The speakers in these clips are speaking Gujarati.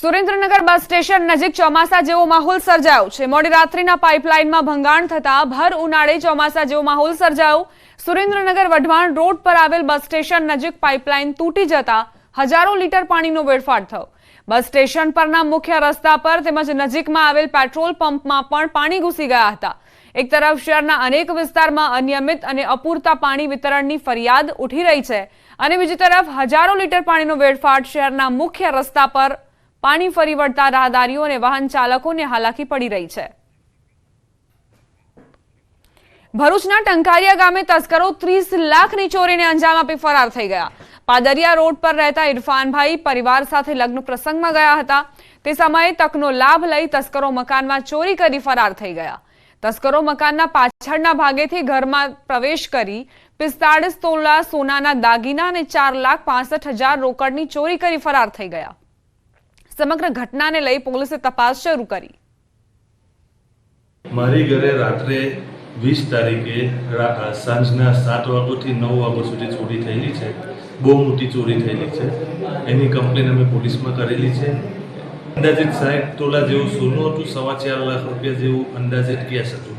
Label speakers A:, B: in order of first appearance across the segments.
A: સુરેન્દ્રનગર બસ સ્ટેશન નજીક ચોમાસા જેવો માહોલ સર્જાયો છે. મોડી રાત્રિના પાઇપલાઇનમાં ભંગાણ થતા ભર ઉનાળે ચોમાસા જેવો માહોલ સર્જાયો. સુરેન્દ્રનગર વઢવાણ રોડ પર આવેલ બસ સ્ટેશન નજીક પાઇપલાઇન તૂટી જતા હજારો લીટર પાણીનો વેડફાટ થયો. બસ સ્ટેશન પરના મુખ્ય રસ્તા પર તેમજ નજીકમાં આવેલ પેટ્રોલ પંપમાં પણ પાણી ઘૂસી ગયા હતા. એક તરફ શહેરના અનેક વિસ્તારમાં અનિયમિત અને અપૂરતા પાણી વિતરણની ફરિયાદ ઉઠી રહી છે અને બીજી તરફ હજારો લીટર પાણીનો વેડફાટ શહેરના મુખ્ય રસ્તા પર પાણી ફરી વળતા રાહદારીઓ અને વાહન ચાલકોને હાલાકી પડી રહી છે. ભરૂચના ટંકારિયા ગામે તસ્કરો ત્રીસ લાખની ચોરીને અંજામ આપી ફરાર થઈ ગયા. પાદરિયા રોડ પર રહેતા ઇરફાનભાઈ પરિવાર સાથે લગ્ન પ્રસંગમાં ગયા હતા. તે સમયે તકનો લાભ લઈ તસ્કરો મકાનમાં ચોરી કરી ફરાર થઈ ગયા. તસ્કરો મકાનના પાછળના ભાગેથી ઘરમાં પ્રવેશ કરી પિસ્તાળીસ તોલા સોનાના દાગીના અને ચાર લાખ પાસઠ હજાર રોકડની ચોરી કરી ફરાર થઈ ગયા. સમગ્ર ઘટનાને લઈ પોલીસે તપાસ શરૂ કરી.
B: મારી ઘરે રાત્રે વીસ તારીખે સાંજના સાત વાગ્યાથી નવ વાગ્યા સુધી ચોરી થયેલી છે. બહુ મોટી ચોરી થયેલી છે. એની કમ્પ્લેન અમે પોલીસમાં કરેલી છે. અંદાજિત સાહેબ તોલા જેવું સોનું હતું, સવા ચાર લાખ રૂપિયા જેવું અંદાજિત કેસ હતું.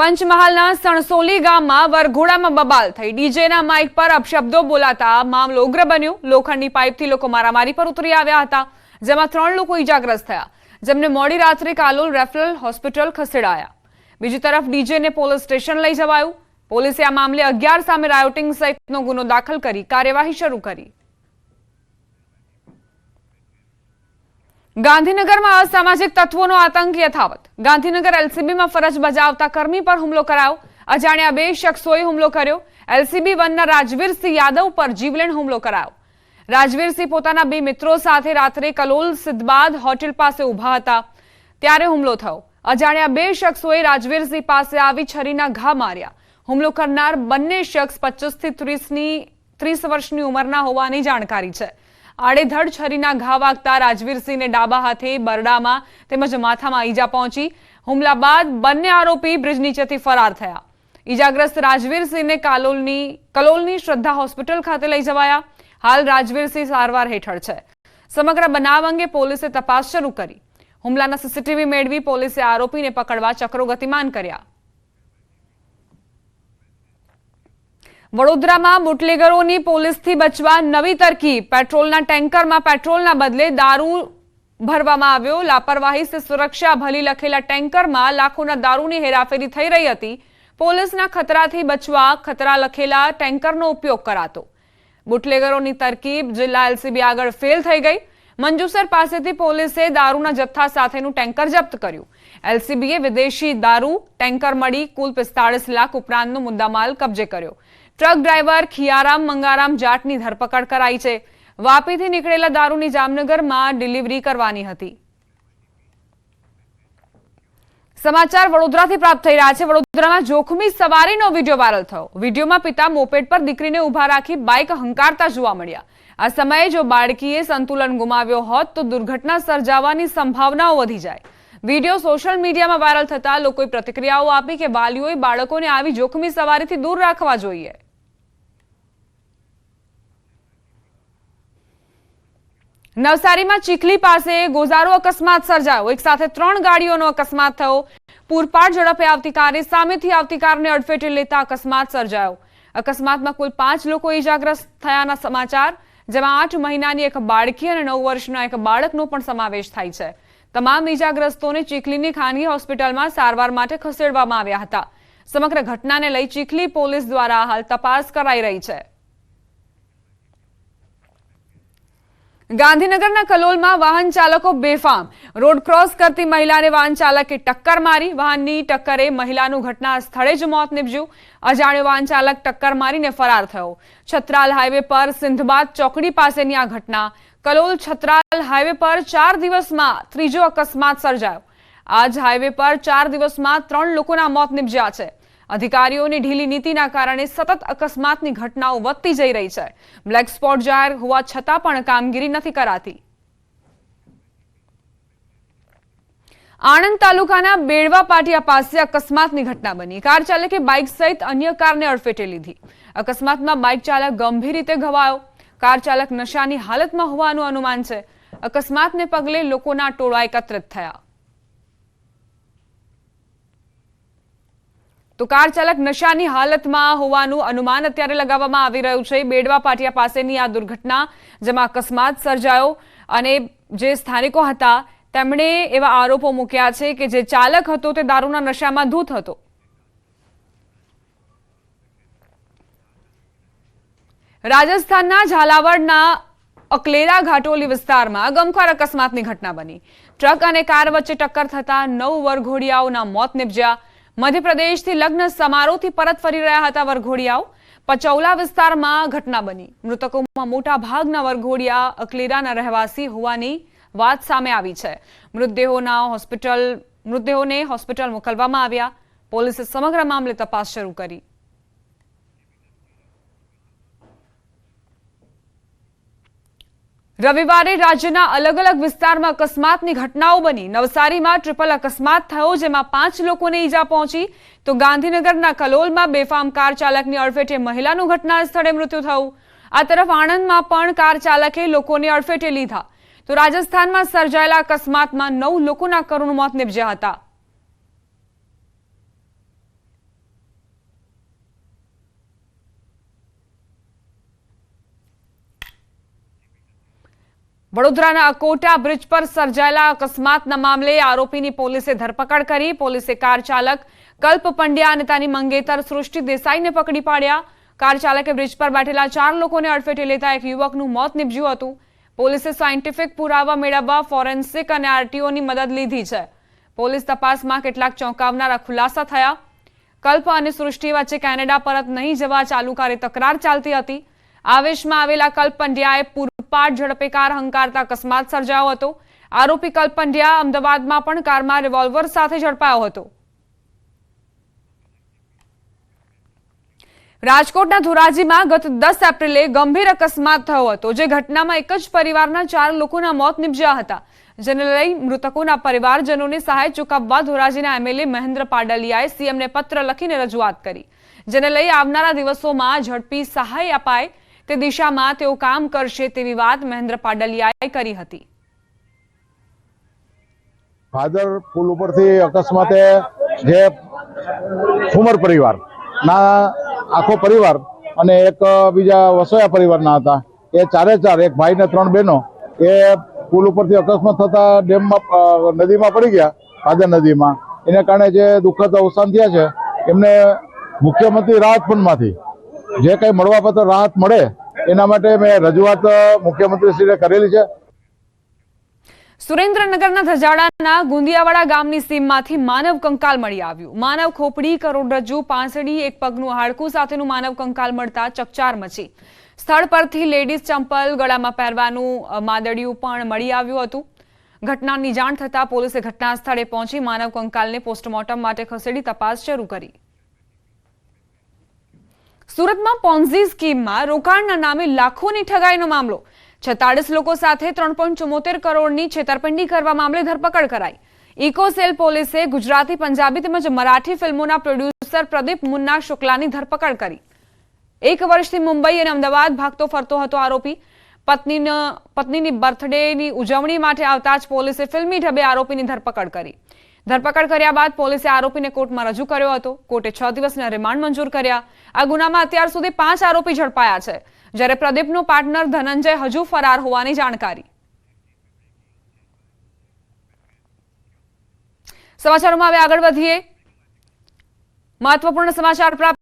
A: પંચમહાલના સણસોલી ગામમાં વરઘોડામાં બબાલ થઈ. ડીજેના માઇક પર અપશબ્દો બોલાતા મામલો ઉગ્ર બન્યો. લોખંડની પાઇપથી લોકો મારામારી પર ઉતરી આવ્યા હતા, જેમાં ત્રણ લોકો ઇજાગ્રસ્ત થયા. જેમને મોડી રાત્રે કાલોલ રેફરલ હોસ્પિટલ ખસેડાયા. બીજી તરફ ડીજેને પોલીસ સ્ટેશન લઈ જવાયું. પોલીસે આ મામલે અગિયાર સામે રાયોટિંગ સહિતનો ગુનો દાખલ કરી કાર્યવાહી શરૂ કરી. ગાંધીનગરમાં અસામાજિક તત્વોનો આતંક યથાવત. ગાંધીનગર એલસીબીમાં ફરજ બજાવતા કર્મી પર હુમલો કરાયો. અજાણ્યા બે શખ્સોએ હુમલો કર્યો. એલસીબી વનના રાજવીરસિંહ યાદવ પર જીવલેણ હુમલો કરાયો. રાજવીરસિંહ પોતાના બે મિત્રો સાથે રાત્રે કલોલ સિદ્ધબાદ હોટેલ પાસે ઊભા હતા. ત્યારે હુમલો થયો. અજાણ્યા બે શખ્સોએ રાજવીરસિંહ પાસે આવી છરીના ઘા માર્યા. હુમલો કરનાર બંને શખ્સ પચીસથી ત્રીસની, ત્રીસ વર્ષની ઉંમરના હોવાની જાણકારી છે. આડેધડ છરીના ઘા વાગતા રાજવીરસિંહને ડાબા હાથે બરડામાં તેમજ માથામાં ઈજા પહોંચી. હુમલા બાદ બંને આરોપી બ્રિજ નીચેથી ફરાર થયા. ઈજાગ્રસ્ત રાજવીરસિંહને કાલોલની, કલોલની શ્રદ્ધા હોસ્પિટલ ખાતે લઈ જવાયા. હાલ રાજવીરસિંહ સારવાર હેઠળ છે. સમગ્ર બનાવ અંગે પોલીસે તપાસ શરૂ કરી. હુમલાના સીસીટીવી મેળવી પોલીસે આરોપીને પકડવા ચક્રો ગતિમાન કર્યા. વડોદરામાં બુટલેગરોની પોલીસથી બચવા નવી તરકીબ પેટ્રોલના ટેન્કરમાં પેટ્રોલના બદલે દારૂ ભરવામાં આવ્યો. લાપરવાહી સે સુરક્ષા ભલી લખેલા ટેન્કરમાં લાખોના દારૂની હેરાફેરી થઈ રહી હતી. પોલીસના ખતરાથી બચવા ખતરા લખેલા ટેન્કરનો ઉપયોગ કરાતો. બુટલેગરોની તરકીબ જિલ્લા એલસીબી આગળ ફેલ થઈ ગઈ. મંજુસર પાસેથી પોલીસે દારૂના જથ્થા સાથેનું ટેન્કર જપ્ત કર્યું. એલસીબીએ વિદેશી દારૂ, ટેન્કર મળી, કુલ પિસ્તાળીસ લાખ ઉપરાંતનો મુદ્દામાલ કબજે કર્યો. ટ્રક ડ્રાઈવર ખિયારામ મંગારામ જાટની ધરપકડ કરાઈ છે. વાપીથી નીકળેલા દારૂની જામનગરમાં ડિલિવરી કરવાની હતી. સમાચાર વડોદરાથી પ્રાપ્ત થઈ રહ્યા છે. વડોદરામાં જોખમી સવારીનો વીડિયો વાયરલ થયો. વિડીયોમાં પિતા મોપેડ પર દીકરીને ઊભા રાખી બાઇક હંકારતા જોવા મળ્યા. આ સમયે જો બાળકીએ સંતુલન ગુમાવ્યો હોત તો દુર્ઘટના સર્જાવાની સંભાવનાઓ વધી જાય. વીડિયો સોશિયલ મીડિયામાં વાયરલ થતા લોકોએ પ્રતિક્રિયાઓ આપી કે વાલીઓએ બાળકોને આવી જોખમી સવારીથી દૂર રાખવા જોઈએ. નવસારીમાં ચીખલી પાસે ગોઝારો અકસ્માત સર્જાયો. એક સાથે ત્રણ ગાડીઓનો અકસ્માત થયો. પૂરપાટ ઝડપે આવતી કારે સામેથી આવતી કારને અડફેટે લેતા અકસ્માત સર્જાયો. અકસ્માતમાં કુલ પાંચ લોકો ઈજાગ્રસ્ત થયાના સમાચાર, જેમાં આઠ મહિનાની એક બાળકી અને નવ વર્ષના એક બાળકનો પણ સમાવેશ થાય છે. તમામ ઇજાગ્રસ્તોને ચીખલીની ખાનગી હોસ્પિટલમાં સારવાર માટે ખસેડવામાં આવ્યા હતા. સમગ્ર ઘટનાને લઈ ચીખલી પોલીસ દ્વારા હાલ તપાસ કરાઈ રહી છે. ગાંધીનગરના કલોલમાં વાહન ચાલકો બેફામ. રોડ ક્રોસ કરતી મહિલાને વાહન ચાલકે ટક્કર મારી. વાહનની ટક્કરે મહિલાનું ઘટના સ્થળે જ મોત નીપજ્યું. અજાણ્યો વાહન ચાલક ટક્કર મારીને ફરાર થયો. છત્રાલ હાઈવે પર સિંધબાદ ચોકડી પાસેની આ ઘટના કલોલ છત્રાલ હાઈવે પર ચાર દિવસમાં ત્રીજો અકસ્માત સર્જાયો. આજ હાઈવે પર ચાર દિવસમાં ત્રણ લોકોના મોત નીપજ્યા છે. અધિકારીઓની ઢીલી નીતિના કારણે સતત અકસ્માતની ઘટનાઓ વધતી જઈ રહી છે. બ્લેક સ્પોટ જાહેર હોવા છતાં પણ કામગીરી નથી કરાતી. આણંદ તાલુકાના બેડવા પાટિયા પાસે અકસ્માતની ઘટના બની. કાર ચાલકે બાઇક સહિત અન્ય કારને અડફેટે લીધી. અકસ્માતમાં બાઇક ચાલક ગંભીર રીતે ઘવાયો. કાર ચાલક નશાની હાલતમાં હોવાનું અનુમાન છે. અકસ્માતને પગલે લોકોના ટોળા એકત્રિત થયા. તો કાર ચાલક નશાની હાલતમાં હોવાનું અનુમાન અત્યારે લગાવવામાં આવી રહ્યું છે. બેડવા પાટિયા પાસેની આ દુર્ઘટના, જેમાં અકસ્માત સર્જાયો અને જે સ્થાનિકો હતા, તેમણે એવા આરોપો મૂક્યા છે કે જે ચાલક હતો તે દારૂના નશામાં ધૂત હતો. રાજસ્થાનના ઝાલાવાડના અકલેરા ઘાટોલી વિસ્તારમાં ગમખ્વાર અકસ્માતની ઘટના બની. ટ્રક અને કાર વચ્ચે ટક્કર થતા નવ વરઘોડિયાઓના મોત નિપજ્યા. મધ્યપ્રદેશથી લગ્ન સમારોહથી પરત ફરી રહ્યા હતા વરઘોડિયાઓ. પચૌલા વિસ્તારમાં ઘટના બની. મૃતકોમાં મોટા ભાગના વરઘોડિયા અકલેરાના રહેવાસી હોવાની વાત સામે આવી છે. મૃતદેહોના હોસ્પિટલ મૃતદેહોને હોસ્પિટલ મોકલવામાં આવ્યા. પોલીસે સમગ્ર મામલે તપાસ શરૂ કરી. રવિવારે રાજ્યના અલગ અલગ વિસ્તારમાં અકસ્માતની ઘટનાઓ બની. નવસારીમાં ટ્રિપલ અકસ્માત થયો જેમાં પાંચ લોકોને ઈજા પહોંચી. તો ગાંધીનગરના કલોલમાં બેફામ કાર ચાલકની અડફેટે મહિલાનું ઘટના સ્થળે મૃત્યુ થયું. આ તરફ આણંદમાં પણ કાર ચાલકે લોકોને અડફેટે લીધા. તો રાજસ્થાનમાં સર્જાયેલા અકસ્માતમાં નવ લોકોના કરુણ મોત નિપજ્યા હતા. વડોદરાના અકોટા બ્રિજ પર સર્જાયેલા અકસ્માતના મામલે આરોપીની પોલીસે ધરપકડ કરી. પોલીસે કાર ચાલક કલ્પ પંડ્યા અને તેની મંગેતર સૃષ્ટિ દેસાઈને પકડી પાડ્યા. કાર ચાલકે બ્રિજ પર બેઠેલા ચાર લોકોને અડફેટે લેતા એક યુવકનું મોત નીપજ્યું હતું. પોલીસે સાયન્ટિફિક પુરાવા મેળવવા ફોરેન્સિક અને આરટીઓની મદદ લીધી છે. પોલીસ તપાસમાં કેટલાક ચોંકાવનારા ખુલાસા થયા. કલ્પ અને સૃષ્ટિ વચ્ચે કેનેડા પરત નહીં જવા ચાલુકારી તકરાર ચાલતી હતી. આવેશમાં આવેલા કલ્પ પંડ્યાએ પૂરપાટ ઝડપે કાર હંકારતા અકસ્માત સર્જાયો હતો. આરોપી કલ્પ અમદાવાદમાં પણ કારમાં રિવોલ્વર સાથે ઝડપાયો હતો. રાજકોટના ધોરાજીમાં ગત દસ એપ્રિલે ગંભીર અકસ્માત થયો હતો. જે ઘટનામાં એક જ પરિવારના ચાર લોકોના મોત નિપજ્યા હતા. જેને લઈ મૃતકોના પરિવારજનોને સહાય ચૂકવવા ધોરાજીના એમએલએ મહેન્દ્ર પાડલિયાએ સીએમને પત્ર લખીને રજૂઆત કરી. જેને લઈ આવનારા દિવસોમાં ઝડપી સહાય અપાય તે દિશામાં તેઓ કામ કરશે તેવી વાત મહેન્દ્ર પાડલિયાએ કરી હતી.
C: ભાદર પુલ ઉપરથી અકસ્માતે જે ફુમર પરિવાર, ના આખો પરિવાર અને એક બીજા વસોયા પરિવારના હતા, એ ચારે ચાર, એક ભાઈ ને ત્રણ બહેનો, એ પુલ ઉપરથી અકસ્માત થતા ડેમમાં નદીમાં પડી ગયા, ભાદર નદીમાં. એને કારણે જે દુઃખદ અવસાન થયા છે, એમને મુખ્યમંત્રી રાહત ફંડમાંથી જે કંઈ મળવાપાત્ર રાહત મળે, એના માટે મેં રજૂઆત મુખ્યમંત્રીશ્રીને કરેલી છે.
A: સુરેન્દ્રનગરના ધજાડાના ગુંદિયાવાડા ગામની સીમમાંથી માનવ કંકાલ મળી આવ્યું. માનવ ખોપડી, કરોડરજ્જુ પાંસડી એક પગનું હાડકું સાથેનું માનવ કંકાલ મળતા ચકચાર મચી. સ્થળ પરથી લેડીઝ ચંપલ ગળામાં પહેરવાનું માદડિયું પણ મળી આવ્યું હતું. ઘટનાની જાણ થતાં પોલીસે ઘટના સ્થળે પહોંચી માનવ કંકાલને પોસ્ટમોર્ટમ માટે ખસેડી તપાસ શરૂ કરી. સુરતમાં પોન્ઝી સ્કીમમાં રોકાણના નામે લાખોની ઠગાઈનો મામલો. છેતાળીસ લોકો સાથે ત્રણ પોઈન્ટ ચુમ્મોતેર કરોડની છેતરપિંડી કરવા મામલે ધરપકડ કરાઈ. ઇકોસેલ પોલીસે ગુજરાતી, પંજાબી તેમજ મરાઠી ફિલ્મોના પ્રોડ્યુસર પ્રદીપ મુન્ના શુક્લાની ધરપકડ કરી. એક વર્ષથી મુંબઈ અને અમદાવાદ ભાગતો ફરતો હતો આરોપી. પત્નીનો, પત્નીની બર્થડેની ઉજવણી માટે આવતા જ પોલીસે ફિલ્મી ઢબે આરોપીની ધરપકડ કરી. ધરપકડ કર્યા બાદ પોલીસે આરોપીને કોર્ટમાં રજૂ કર્યો હતો. કોર્ટે છ દિવસના રિમાન્ડ મંજૂર કર્યા. આ ગુનામાં અત્યાર સુધી પાંચ આરોપી ઝડપાયા છે. જ્યારે પ્રદીપનો પાર્ટનર ધનંજય હજુ ફરાર હોવાની જાણકારી. સમાચારોમાં હવે આગળ વધીએ. મહત્વપૂર્ણ સમાચાર પ્રાપ્ત